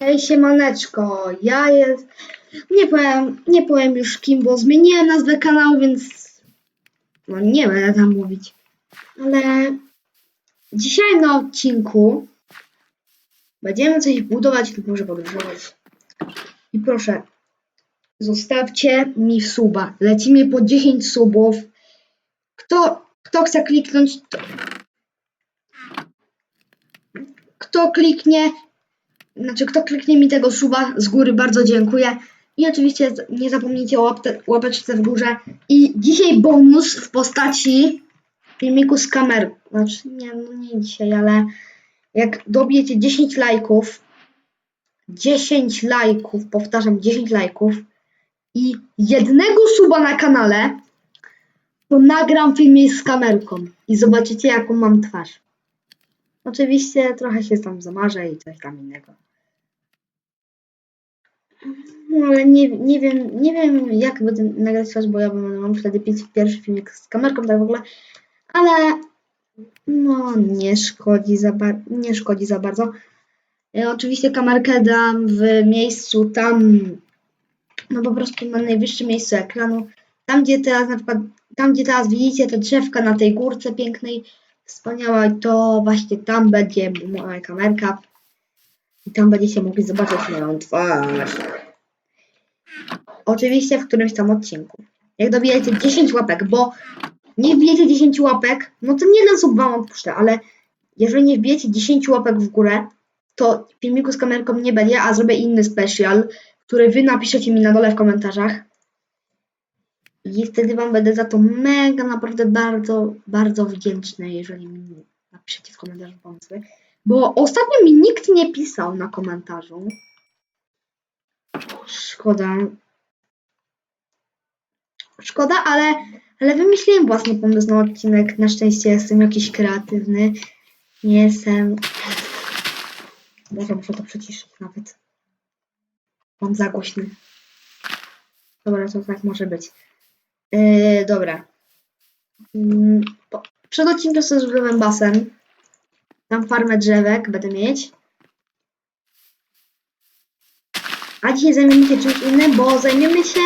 Hej, siemaneczko, ja jest... Nie powiem, nie powiem już kim, bo zmieniłem nazwę kanału, więc... No nie będę tam mówić. Ale... Dzisiaj na odcinku... Będziemy coś budować lub może podróżować. I proszę, zostawcie mi suba. Lecimy po 10 subów. Kto, kto chce kliknąć, to... Kto kliknie znaczy kto kliknie mi tego suba z góry, bardzo dziękuję. I oczywiście nie zapomnijcie o łapeczce w górze. I dzisiaj bonus w postaci filmiku z kamer. Znaczy nie, no nie dzisiaj, ale jak dobijecie 10 lajków, 10 lajków, powtarzam 10 lajków i jednego suba na kanale, to nagram filmik z kamerką i zobaczycie jaką mam twarz. Oczywiście trochę się tam zamarzę i coś tam innego. No ale nie, nie wiem, nie wiem jak będę nagrać twarz, bo ja mam, mam wtedy pi- pierwszy filmik z kamerką tak w ogóle, ale no nie szkodzi za, bar- nie szkodzi za bardzo. Ja oczywiście kamerkę dam w miejscu tam, no po prostu na najwyższym miejscu ekranu, tam gdzie teraz na przykład, tam gdzie teraz widzicie te drzewka na tej górce pięknej, wspaniała, to właśnie tam będzie moja kamerka i tam będziecie mogli zobaczyć moją twarz. Oczywiście w którymś tam odcinku. Jak dobijecie 10 łapek, bo nie wbijecie 10 łapek, no to nie jeden sub wam odpuszczę, ale jeżeli nie wbijecie 10 łapek w górę, to filmiku z kamerką nie będzie, a zrobię inny special, który wy napiszecie mi na dole w komentarzach. I wtedy wam będę za to mega, naprawdę bardzo, bardzo wdzięczny, jeżeli mi napiszecie w komentarzu pomysły. Bo ostatnio mi nikt nie pisał na komentarzu. Szkoda. Szkoda, ale, ale wymyśliłem własny pomysł na odcinek. Na szczęście jestem jakiś kreatywny. Nie jestem. Może muszę to przyciszyć nawet. Mam za głośny. Dobra, to tak może być. Yy, dobra. Mm, po, przed odcinkiem sobie zrobiłem basen. Tam farmę drzewek będę mieć. A dzisiaj zajmiemy się czymś innym, bo zajmiemy się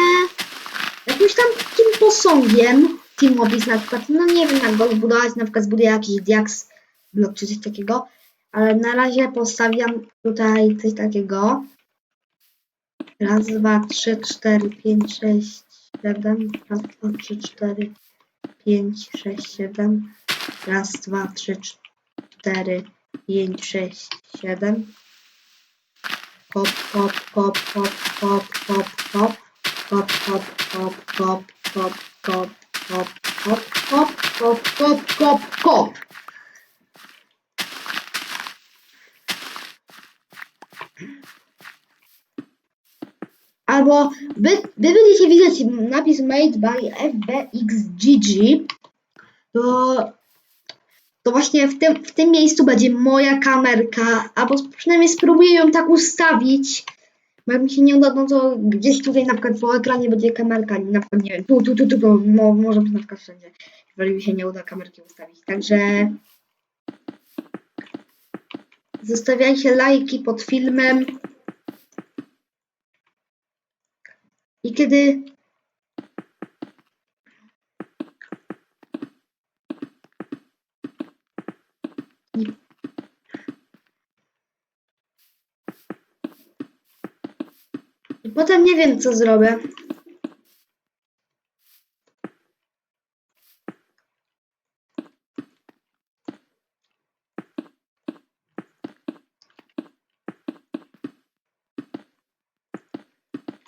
jakimś tam takim posągiem. Team Office na przykład. No nie wiem jak go zbudować, na przykład zbuduję jakiś diaks blok czy coś takiego. Ale na razie postawiam tutaj coś takiego. Raz, dwa, trzy, cztery, pięć, sześć, siedem. Raz, dwa, trzy, cztery, pięć, sześć, siedem. Raz, dwa, trzy, cztery, pięć, sześć, siedem. Hop, hop, hop, hop, hop, hop, hop. Hop, hop, hop, hop, hop, hop, hop, hop, hop, hop, hop, hop, hop. Albo wy, wy będziecie widzieć napis made by FBXGG, to, to właśnie w tym, w tym miejscu będzie moja kamerka, albo przynajmniej spróbuję ją tak ustawić, bo jak mi się nie uda, no to gdzieś tutaj na przykład po ekranie będzie kamerka, na przykład nie wiem, tu, tu, tu, tu, tu mo, może być na przykład wszędzie, jeżeli mi się nie uda kamerki ustawić. Także zostawiajcie lajki pod filmem. I kiedy potem nie wiem, co zrobię.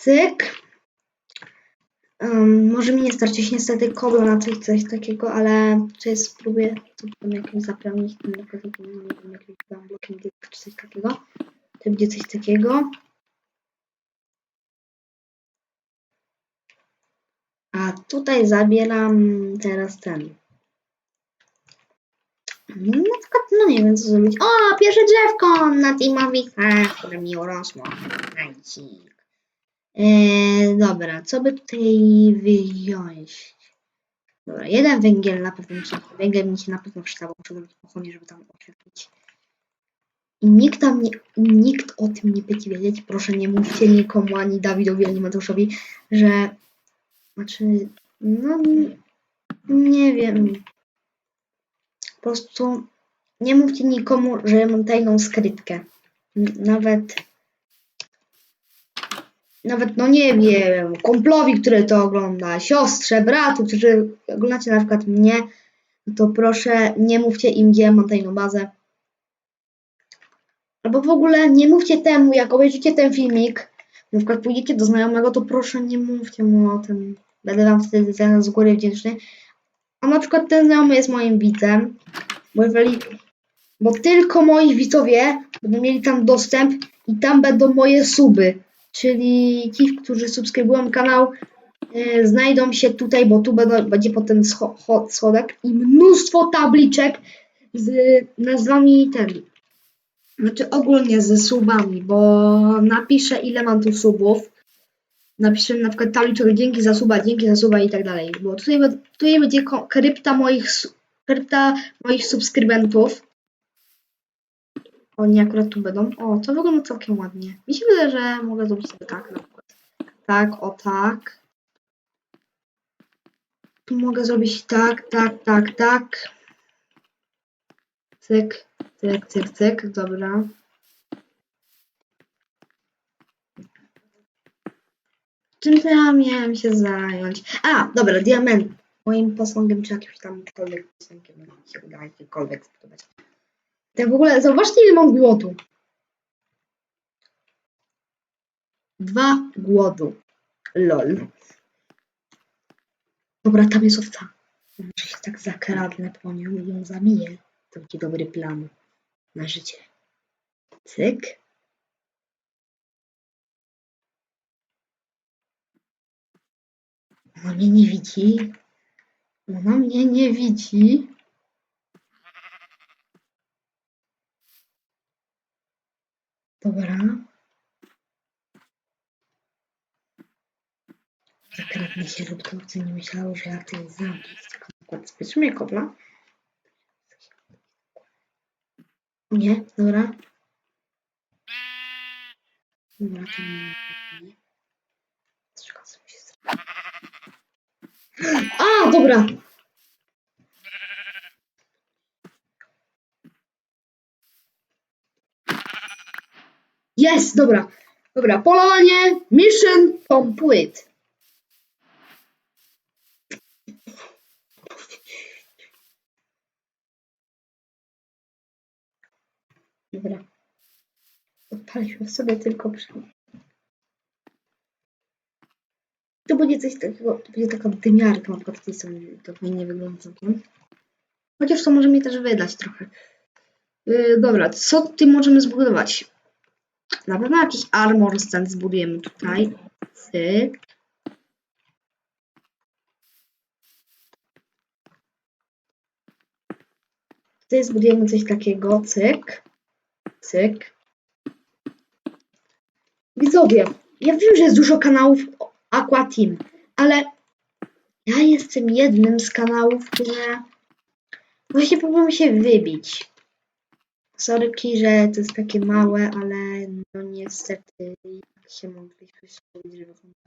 Cyk. Um, może mi nie starczyć niestety kobla na coś, coś takiego, ale czy spróbuję to tam jakimś tym na takim, nie wiem, jakimś blokiem czy coś takiego. To będzie coś takiego. A tutaj zabieram teraz ten. No, na przykład, no nie wiem co zrobić. O, pierwsze drzewko na Teamowice, które mi urosło. Najcik. Eee, dobra, co by tutaj wyjąć? Dobra, jeden węgiel na pewno mi się, węgiel mi się na pewno przydał, muszę zrobić pochodnie, żeby tam oświetlić. I nikt tam nie, nikt o tym nie będzie wiedzieć. Proszę nie mówcie nikomu, ani Dawidowi, ani Mateuszowi, że znaczy, no nie wiem. Po prostu nie mówcie nikomu, że mam tajną skrytkę. Nawet nawet, no nie wiem, kumplowi, który to ogląda, siostrze, bratu, którzy oglądacie na przykład mnie, to proszę nie mówcie im, gdzie mam tajną bazę. Albo w ogóle nie mówcie temu, jak obejrzycie ten filmik, na przykład pójdziecie do znajomego, to proszę nie mówcie mu o tym. Będę wam wtedy za- z góry wdzięczny. A na przykład ten znajomy jest moim widzem, bo jeżeli, bo tylko moi widzowie będą mieli tam dostęp i tam będą moje suby. Czyli ci, którzy subskrybują kanał, e, znajdą się tutaj, bo tu będą, będzie potem scho- cho- schodek i mnóstwo tabliczek z nazwami ten. Znaczy ogólnie ze subami, bo napiszę ile mam tu subów. Napiszę na przykład tabliczek dzięki za suba, dzięki za suba i tak dalej. Bo tutaj, tutaj będzie krypta moich, krypta moich subskrybentów. Oni akurat tu będą. O, to wygląda całkiem ładnie. Mi się wydaje, że mogę zrobić sobie tak na przykład. Tak, o tak. Tu mogę zrobić tak, tak, tak, tak. Cyk, cyk, cyk, cyk. Dobra. Czym to ja miałem się zająć? A, dobra, diament. Moim posągiem czy jakimś tam kolwiek posągiem mi się uda jakiekolwiek zbudować. Tak w ogóle, zobaczcie ile mam głodu. Dwa głodu. Lol. Dobra, tam jest owca. Może się tak zakradnę po nią i ją zabiję. To będzie dobry plan na życie. Cyk. Ona mnie nie widzi. Ona mnie nie widzi. Dobra. Zakradnę się, żeby to obcy nie myślało, że ja chcę zabić. Tylko na przykład zbierzmy kobla. Nie, dobra. Dobra, to nie. Czekaj, co mi się stało. A, dobra. Jest, dobra. Dobra, polowanie, mission complete. Dobra. Odpaliśmy sobie tylko przy... To będzie coś takiego, to będzie taka dymiarka na przykład w tej stronie, to fajnie wygląda całkiem. Chociaż to może mi też wydać trochę. Yy, dobra, co ty możemy zbudować? Na pewno jakiś armor stand zbudujemy tutaj. Cyk. Tutaj zbudujemy coś takiego. Cyk. Cyk. Widzowie, ja wiem, że jest dużo kanałów Aqua Team, ale ja jestem jednym z kanałów, które właśnie próbują się wybić. Sorki, że to jest takie małe, ale no niestety jak się mogliśmy spodziewać, że wygląda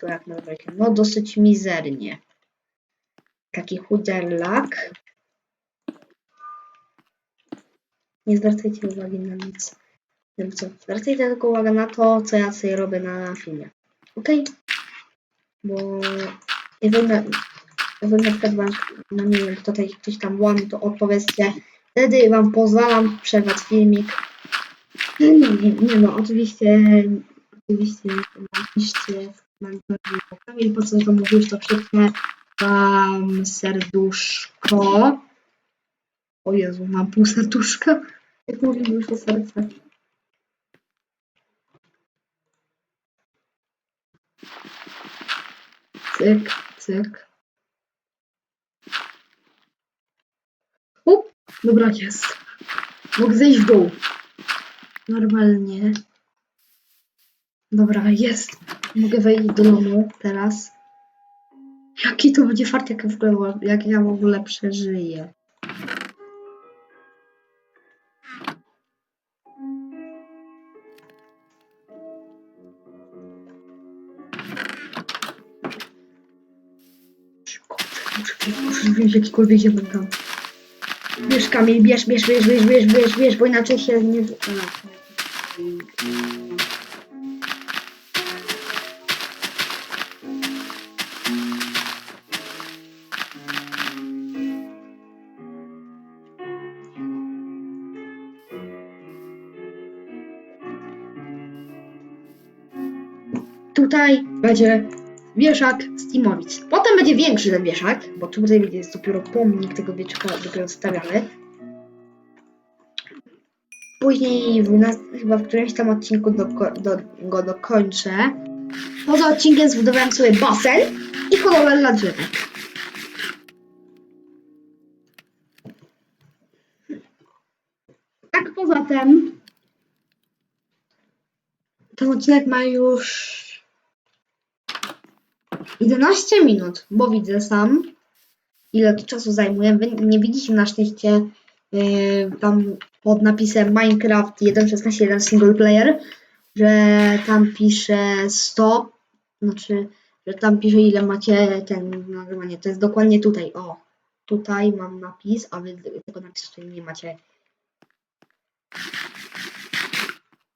to jak na razie. No dosyć mizernie. Taki chuderlak. Nie zwracajcie uwagi na nic. Wiem co, zwracajcie tylko uwagę na to, co ja sobie robię na filmie. Ok? Bo jeżeli na, jeżeli na przykład wam, no nie wiem, tutaj ktoś tam łamie, to odpowiedzcie. Wtedy wam pozwalam przerwać filmik. Nie, nie, nie no, oczywiście, oczywiście napiszcie w komentarzu Kamil, po co to mówisz, to krzyknę wam serduszko. O Jezu, mam pół serduszka. Jak mówię już o serce. Cyk, cyk. Up, dobra jest. Mogę zejść w dół. Normalnie. Dobra, jest. Mogę wejść do domu teraz. Jaki to będzie fart, jak, w ogóle, jak ja w ogóle przeżyję. Wziąć jakikolwiek ziomek tam. Bierz Kamil, bierz, bierz, bierz, bierz, bierz, bierz, bierz, bo inaczej się nie... A. Tutaj będzie wieszak Steamowic. Będzie większy ten wieszak, bo tutaj jest dopiero pomnik tego wieszaka dopiero stawiany. Później w nas, chyba w którymś tam odcinku do, do, go dokończę. Poza odcinkiem zbudowałem sobie basen i hodowlę dla drzewek. Tak poza tym ten odcinek ma już 11 minut, bo widzę sam, ile to czasu zajmuje. Wy nie widzicie na szczęście yy, tam pod napisem Minecraft 1.16.1 single player, że tam pisze 100, znaczy, że tam pisze ile macie ten nagrywanie. To jest dokładnie tutaj, o. Tutaj mam napis, a wy tego napisu tutaj nie macie.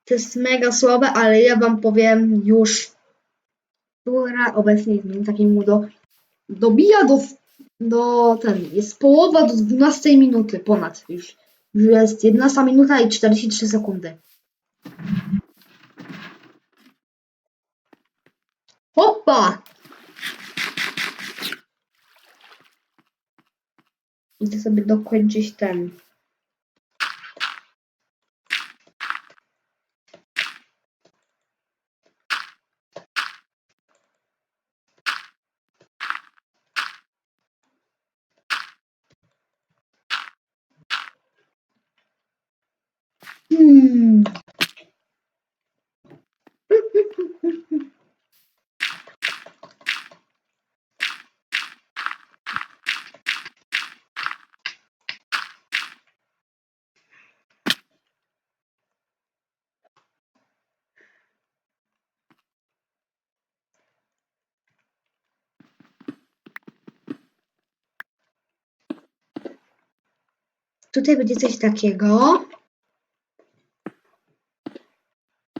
To jest mega słabe, ale ja wam powiem już, która obecnie jest minut takiemu do dobija do, do ten, jest połowa do 12 minuty ponad już. Już jest 11 minuta i 43 sekundy. Hoppa! Idę sobie dokończyć ten. Tutaj będzie coś takiego.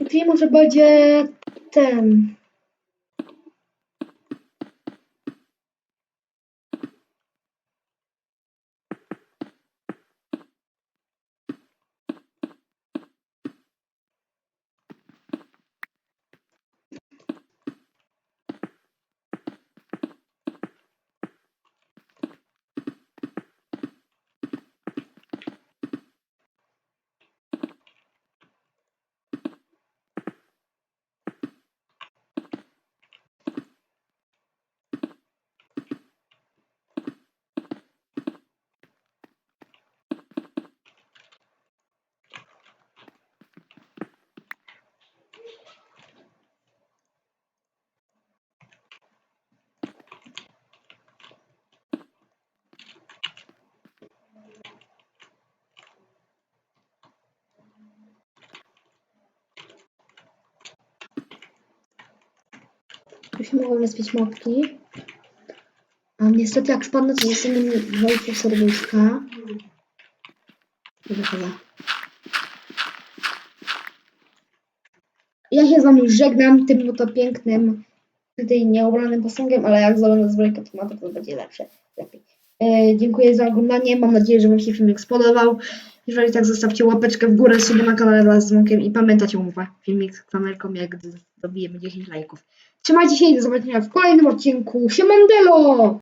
I tutaj może będzie ten. Tu się mogą respić mopki. A niestety jak spadnę, to zostanie mi dwójki serduszka. Ja się z wami żegnam tym oto pięknym, tutaj nieobranym posągiem, ale jak zdobędę zbrojkę, to ma to, to będzie lepsze. Lepiej. E, dziękuję za oglądanie. Mam nadzieję, że Wam się filmik spodobał. Jeżeli tak, zostawcie łapeczkę w górę, suby na kanale wraz z dzwonkiem i pamiętajcie umowę. Filmik z kamerką, jak dobijemy 10 lajków. Trzymajcie się i do zobaczenia w kolejnym odcinku. Siemandelo!